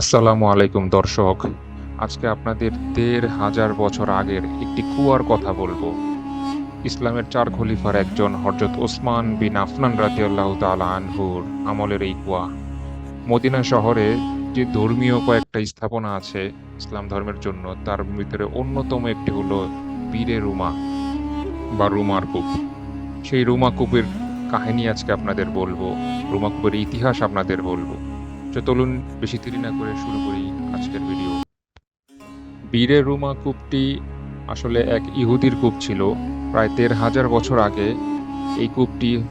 আসসালামু আলাইকুম দর্শক। আজকে আপনাদের দেড় হাজার বছর আগের একটি কুয়ার কথা বলব। ইসলামের চার খলিফার একজন হরজত ওসমান বিন আফনান রাজিয়াল্লাহ তালা আনহুর আমলের এই কুয়া। মদিনা শহরে যে ধর্মীয় কয়েকটা স্থাপনা আছে ইসলাম ধর্মের জন্য, তার ভিতরে অন্যতম একটি হলো বীরে রুমা বা রুমার কূপ। সেই রুমা কূপের কাহিনী আজকে আপনাদের বলব, রুমা কূপের ইতিহাস আপনাদের বলব। চলুন বেশি দেরি না করে শুরু করি আজকের ভিডিও বীরের রুমা কূপটি আসলে এক ইহুদির কূপ ছিল। প্রায় দেড় হাজার বছর আগে এই কূপটি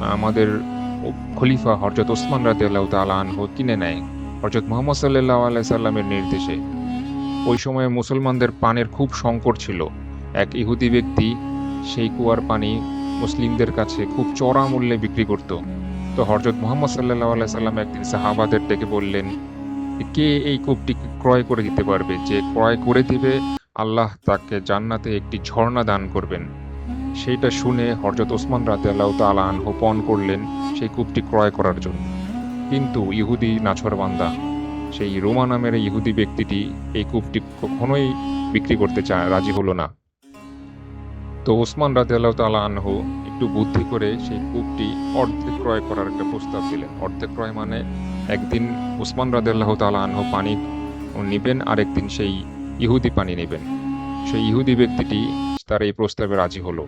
আমাদের খলিফা হরজত ওসমান রাদিয়াল্লাহু তাআলা আনহু কিনে নেয়। হরজত মোহাম্মদ সাল্লাল্লাহু আলাইহি সাল্লামের নির্দেশে। ওই সময়ে মুসলমানদের পানের খুব সংকট ছিল। এক ইহুদি ব্যক্তি সেই কুয়ার পানি মুসলিমদের কাছে খুব চড়া মূল্যে বিক্রি করত। তো হরজত মোহাম্মদ সাল্লাহ আলাই সাল্লাম একদিন সাহাবাদের ডেকে বললেন, কে এই কূপটি ক্রয় করে দিতে পারবে? যে ক্রয় করে দিবে, আল্লাহ তাকে জান্নাতে একটি ঝর্ণা দান করবেন। সেইটা শুনে হরজত ওসমান রাতে আল্লাহ তালা পণ করলেন সেই কূপটি ক্রয় করার জন্য। কিন্তু ইহুদি নাছরবান্দা সেই রোমা নামের ইহুদি ব্যক্তিটি এই কূপটি কখনোই বিক্রি করতে চায় রাজি হলো না। তো ওসমান রাতে আল্লাহ তালা আনহু একটু বুদ্ধি করে সেই কূপটি অর্ধেক ক্রয় করার একটা প্রস্তাব দিলেন। অর্ধেক ক্রয় মানে একদিন উসমান রাদেল্লাহ তালা আনহু পানি নেবেন আর একদিন সেই ইহুদি পানি নেবেন। সেই ইহুদি ব্যক্তিটি তার এই প্রস্তাবে রাজি হলো।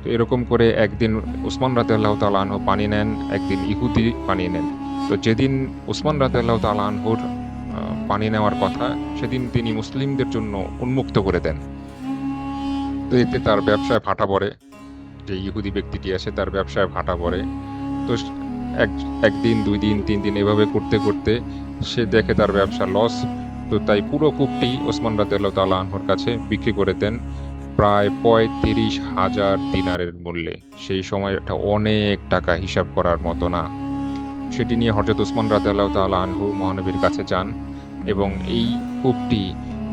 তো এরকম করে একদিন উসমান রাদেল্লাহ তালা আনহু পানি নেন, একদিন ইহুদি পানি নেন। তো যেদিন উসমান রাদেল্লাহ তালা আনহুর পানি নেওয়ার কথা, সেদিন তিনি মুসলিমদের জন্য উন্মুক্ত করে দেন। তো এতে তার ব্যবসায় ভাটা পড়ে। যে ইহুদি ব্যক্তিটি আছে, তার ব্যবসায় ভাটা পড়ে। তো এক, একদিন, দুই দিন, তিন দিন এভাবে করতে করতে সে দেখে তার ব্যবসা লস তো তাই পুরো কূপটি ওসমান রাদিয়াল্লাহু তাআলা আনহুর কাছে বিক্রি করে দেন প্রায় পঁয়ত্রিশ হাজার দিনারের মূল্যে। সেই সময় এটা অনেক টাকা হিসাব করার মতো না। সেটি নিয়ে হজরত ওসমান রাদিয়াল্লাহু তাআলা আনহু মহানবীর কাছে যান এবং এই কূপটি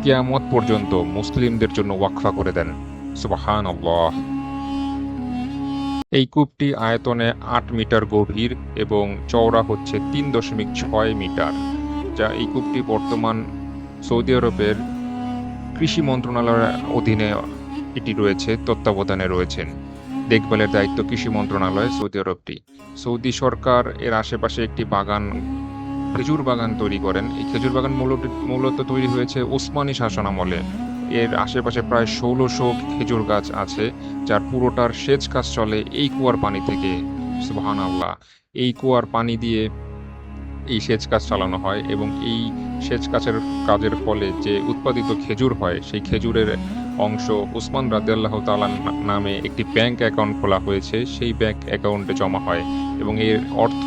কেয়ামত পর্যন্ত মুসলিমদের জন্য ওয়াকফা করে দেন। সুবহান আল্লাহ এই কূপটি আয়তনে আট মিটার গভীর এবং চওড়া হচ্ছে তিন দশমিক ছয় মিটার, যা এই কূপটি বর্তমান সৌদি আরবের কৃষি মন্ত্রণালয়ের অধীনে এটি রয়েছে, তত্ত্বাবধানে রয়েছেন দেখভালের দায়িত্ব কৃষি মন্ত্রণালয় সৌদি আরবটি। সৌদি সরকার এর আশেপাশে একটি বাগান, খেজুর বাগান তৈরি করেন। এই খেজুর বাগান মূলত মূলত তৈরি হয়েছে ওসমানী শাসনামলে। এর আশেপাশে প্রায় ষোলোশো খেজুর গাছ আছে, যার পুরোটার সেচ কাজ চলে এই কুয়ার পানি থেকে। সুবহান আল্লাহ এই কুয়ার পানি দিয়ে এই সেচ কাজ চালানো হয় এবং এই সেচ কাজের কাজের ফলে যে উৎপাদিত খেজুর হয়, সেই খেজুরের অংশ উসমান রাদিয়াল্লাহ তাআলা নামে একটি ব্যাংক অ্যাকাউন্ট খোলা হয়েছে। সেই ব্যাংক অ্যাকাউন্টে জমা হয় এবং এর অর্থ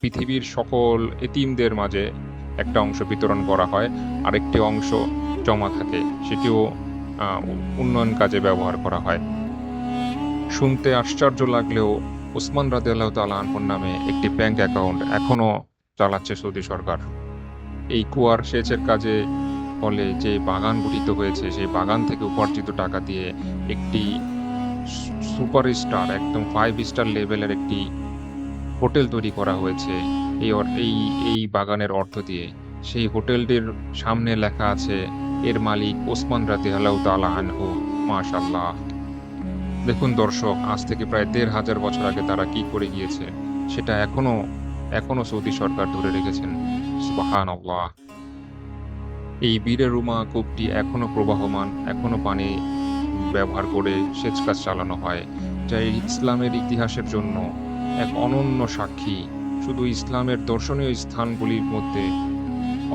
পৃথিবীর সকল এতিমদের মাঝে একটা অংশ বিতরণ করা হয়, আরেকটি অংশ জমা থাকে, সেটিও উন্নয়ন কাজে ব্যবহার করা হয়। শুনতে আশ্চর্য লাগলেও ওসমান রাদিয়াল্লাহু তাআলা আনহুর নামে একটি ব্যাংক অ্যাকাউন্ট এখনও চালাচ্ছে সৌদি সরকার। এই কুয়ার সেচের কাজে ফলে যে বাগান গঠিত হয়েছে, সেই বাগান থেকে উপার্জিত টাকা দিয়ে একটি সুপার স্টার একদম ফাইভ স্টার লেভেলের একটি হোটেল তৈরি করা হয়েছে। এই এই এই বাগানের অর্থ দিয়ে। সেই হোটেলটির সামনে লেখা আছে, এর মালিক ওসমান রাতে আল্লাহ তালা আনহু মাশাল্লাহ দেখুন দর্শক, আজ থেকে প্রায় দেড় হাজার বছর আগে তারা কি করে গিয়েছে, সেটা এখনও এখনও সৌদি সরকার ধরে রেখেছেন। সুবাহান আল্লাহ এই বীরের রুমা কূপটি এখনও প্রবাহমান, এখনও পানি ব্যবহার করে সেচ কাজ চালানো হয়। যা ইসলামের ইতিহাসের জন্য এক অনন্য সাক্ষী। শুধু ইসলামের দর্শনীয় স্থানগুলির মধ্যে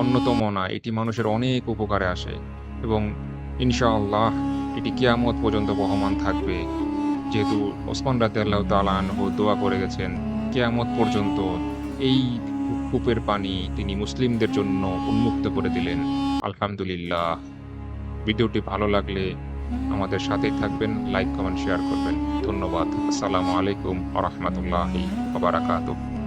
অন্যতম না, এটি মানুষের অনেক উপকারে আসে এবং ইনশাআল্লাহ এটি কিয়ামত পর্যন্ত বহমান থাকবে। যেহেতু ওসমান রাতে আল্লাহ আনহু দোয়া করে গেছেন, কেয়ামত পর্যন্ত এই কূপের পানি তিনি মুসলিমদের জন্য উন্মুক্ত করে দিলেন। আলহামদুলিল্লাহ। ভিডিওটি ভালো লাগলে আমাদের সাথেই থাকবেন লাইক কমেন্ট শেয়ার করবেন। ধন্যবাদ। আসসালামু আলাইকুম আ রহমতুল্লাহি